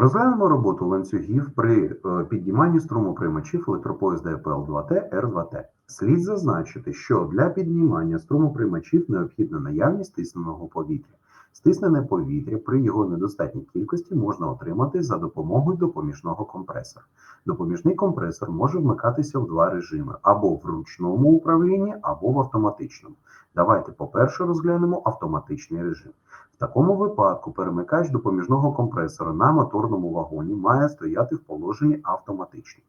Розглянемо роботу ланцюгів при е, підніманні струмоприймачів електропоїзда ЕПЛ-2Т Р2Т. Слід зазначити, що для піднімання струмоприймачів необхідна наявність тисненого повітря. Стиснене повітря при його недостатній кількості можна отримати за допомогою допоміжного компресора. Допоміжний компресор може вмикатися в два режими: або в ручному управлінні, або в автоматичному. Давайте, по-перше, розглянемо автоматичний режим. В такому випадку перемикач допоміжного компресора на моторному вагоні має стояти в положенні автоматично.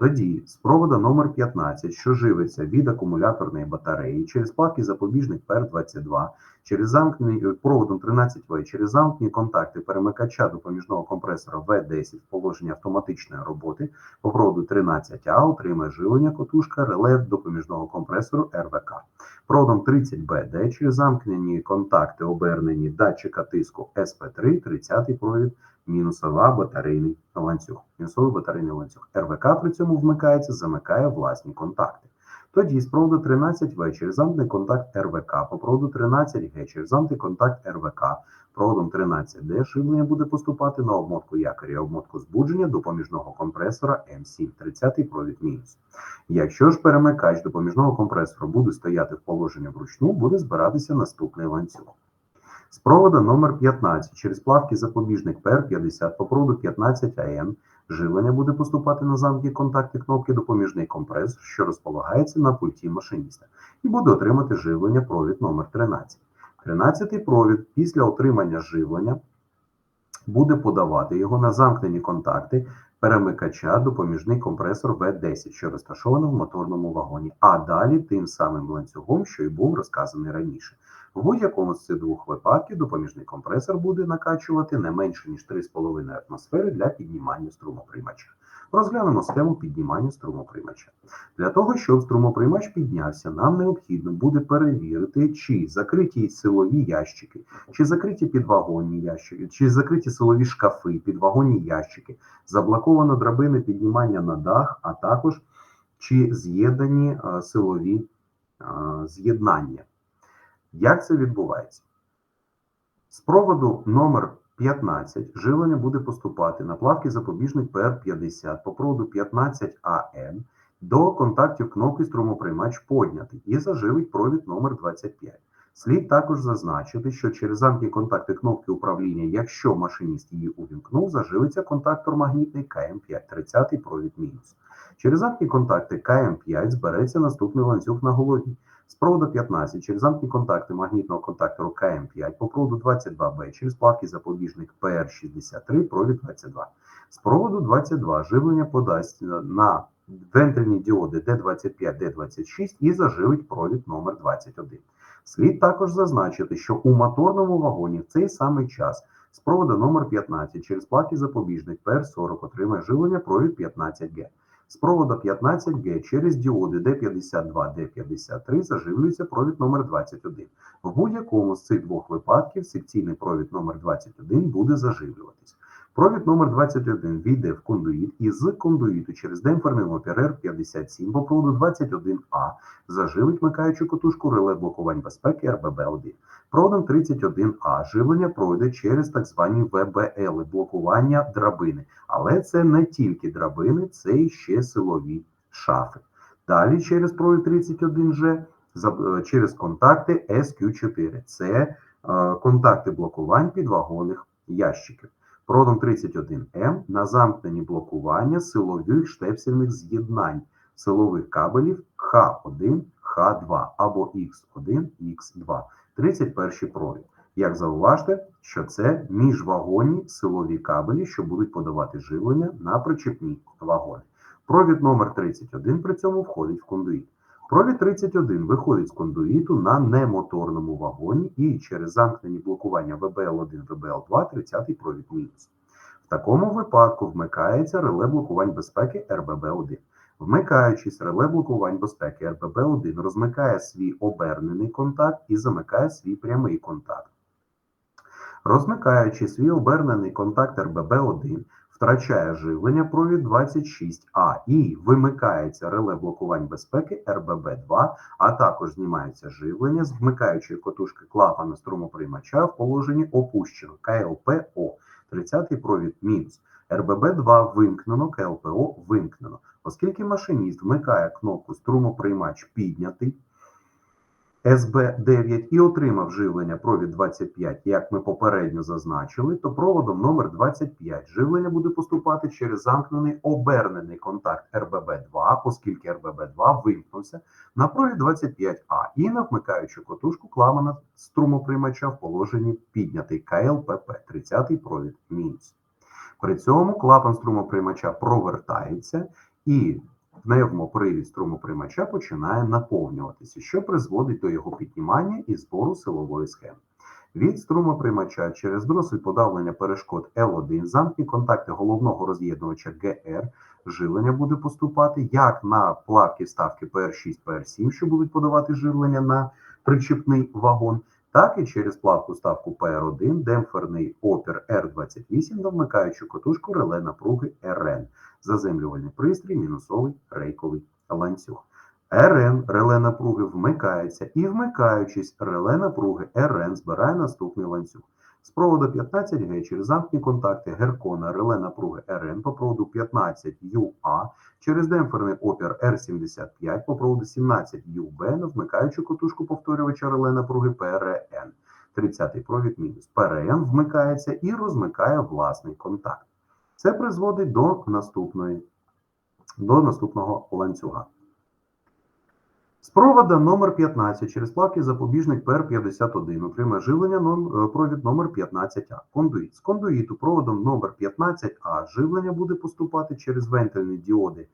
Тоді з провода номер 15, що живиться від акумуляторної батареї через плавкий запобіжник ПЕР-22, через замкнений е, проводом 13В, через замкнені контакти перемикача допоміжного компресора В10 в положенні автоматичної роботи по проводу 13А отримає живлення котушка реле допоміжного компресору РВК. Проводом 30БД через замкнені контакти обернені датчика тиску СП3, 30 провід, мінусова батарейний ланцюг. Мінусовий батарейний ланцюг. РВК при цьому вмикається, замикає власні контакти. Тоді з проводу 13В через замкнений контакт РВК. По проводу 13Г через замкнений контакт РВК. Проводом 13D живлення буде поступати на обмотку якоря обмотку збудження допоміжного компресора М7, 30 провід мінус. Якщо ж перемикач допоміжного компресора буде стояти в положенні вручну, буде збиратися наступний ланцюг. З провода номер 15 через плавкий запобіжник ПР50 по проводу 15 АН живлення буде поступати на замкні контакти кнопки допоміжний компресор, що розполагається на пульті машиніста, і буде отримати живлення провід номер 13. 13 провід після отримання живлення буде подавати його на замкнені контакти перемикача допоміжний компресор В10, що розташовано в моторному вагоні, а далі тим самим ланцюгом, що й був розказаний раніше. В будь-якому з цих двох випадків допоміжний компресор буде накачувати не менше ніж 3,5 атмосфери для піднімання струмоприймача. Розглянемо схему піднімання струмоприймача. Для того, щоб струмоприймач піднявся, нам необхідно буде перевірити, чи закриті силові ящики, чи закриті підвагонні ящики, чи закриті силові шкафи, підвагонні ящики, заблоковано драбини піднімання на дах, а також чи з'єднані е, силові е, з'єднання. Як це відбувається? З проводу номер 15 живлення буде поступати на плавкий запобіжник PR50 по проводу 15АН до контактів кнопки струмоприймач поднятий і заживить провід номер 25. Слід також зазначити, що через замкні контакти кнопки управління, якщо машиніст її увімкнув, заживиться контактор магнітний КМ5, 30 провід мінус. Через замкні контакти КМ5 збереться наступний ланцюг на голові. З проводу 15 через замкні контакти магнітного контактору КМ5 по проводу 22Б через плавкий запобіжник ПР63 провід 22. З проводу 22 живлення подасть на вентильні діоди D25, D26 і заживить провід номер 21. Слід також зазначити, що у моторному вагоні в цей самий час з проводу номер 15 через плавкий запобіжник ПР40 отримає живлення провід 15Г. З проводу 15Г через діоди D52, D53 заживлюється провід номер 21. В будь-якому з цих двох випадків секційний провід номер 21 буде заживлюватись. Провід номер 21 війде в кондуїт і з кондуїту через демпферний опір 57 по проводу 21А заживить вмикаючу котушку реле блокувань безпеки РББ-1. Проводом 31А живлення пройде через так звані ВБЛ блокування драбини. Але це не тільки драбини, це ще силові шафи. Далі через провід 31G через контакти SQ4. Це е, контакти блокувань підвагонних ящиків. Проводом 31М на замкнені блокування силових штепсельних з'єднань силових кабелів Х1, Х2 або Х1, Х2. 31 провід. Як зауважте, що це міжвагонні силові кабелі, що будуть подавати живлення на причепні вагони. Провід номер 31 при цьому входить в кондуїт. Провід 31 виходить з кондуїту на немоторному вагоні і через замкнені блокування ВБЛ1, ВБЛ2 30 провід мінус. В такому випадку вмикається реле блокувань безпеки РББ1. Вмикаючись, реле блокувань безпеки РББ1 розмикає свій обернений контакт і замикає свій прямий контакт. Розмикаючи свій обернений контакт РББ1, втрачає живлення провід 26А і вимикається реле блокувань безпеки РББ2, а також знімається живлення з вмикаючої котушки клапана струмоприймача в положенні опущено КЛПО 30-й провід мінус. РББ-2 вимкнено, КЛПО вимкнено. Оскільки машиніст вмикає кнопку струмоприймач піднятий, СБ9 і отримав живлення провід 25, як ми попередньо зазначили, то проводом номер 25 живлення буде поступати через замкнений обернений контакт РББ2, оскільки РББ2 вимкнувся на провід 25А і на вмикаючу котушку кламана струмоприймача в положенні піднятий КЛПП 30 провід мінус. При цьому клапан струмоприймача провертається і пневмопривід струмоприймача починає наповнюватися, що призводить до його піднімання і збору силової схеми. Від струмоприймача через дросель подавлення перешкод L1 замкні контакти головного роз'єднувача ГР живлення буде поступати як на плавки вставки PR6, PR7, що будуть подавати живлення на причіпний вагон, так і через плавку ставку PR1, демпферний опір R28 та вмикаючу котушку реле напруги RN, заземлювальний пристрій, мінусовий рейковий ланцюг. РН реле напруги вмикається і, вмикаючись, реле напруги РН збирає наступний ланцюг. З проводу 15Г через замкні контакти Геркона реле напруги РН по проводу 15 ЮА через демпферний опір R75 по проводу 17 ЮБ на вмикаючу котушку повторювача реле напруги ПРН. 30 провід мінус. ПРН вмикається і розмикає власний контакт. Це призводить до наступної до наступного ланцюга. З провода номер 15 через плавки запобіжник ПР51 отримає живлення е, провід номер 15А. Кондуїт. З кондуїту проводом номер 15А живлення буде поступати через вентильні діоди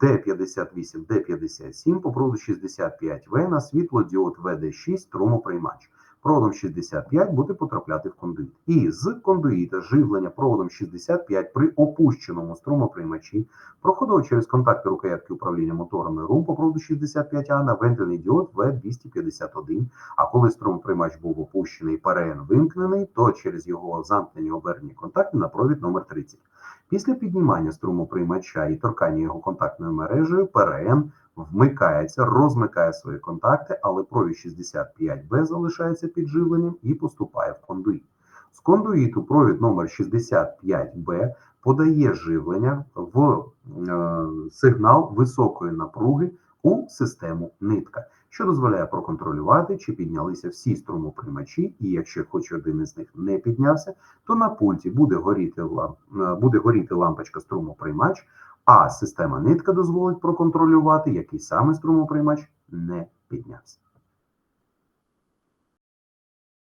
D58, D57 по проводу 65В на світлодіод VD6 струмоприймач. Проводом 65 буде потрапляти в кондуїт. І з кондуїта живлення проводом 65 при опущеному струмоприймачі проходило через контакти рукоятки управління моторами рум по проводу 65А на вентильний діод V251. А коли струмоприймач був опущений ПРН вимкнений, то через його замкнені обернені контакти на провід номер 30. Після піднімання струмоприймача і торкання його контактною мережею ПРН вмикається, розмикає свої контакти, але провід 65Б залишається під живленням і поступає в кондуїт. З кондуїту провід номер 65Б подає живлення в е, сигнал високої напруги у систему нитка, що дозволяє проконтролювати, чи піднялися всі струмоприймачі, і якщо хоч один із них не піднявся, то на пульті буде горіти, е, буде горіти лампочка струмоприймач, а система нитка дозволить проконтролювати, який саме струмоприймач не піднявся.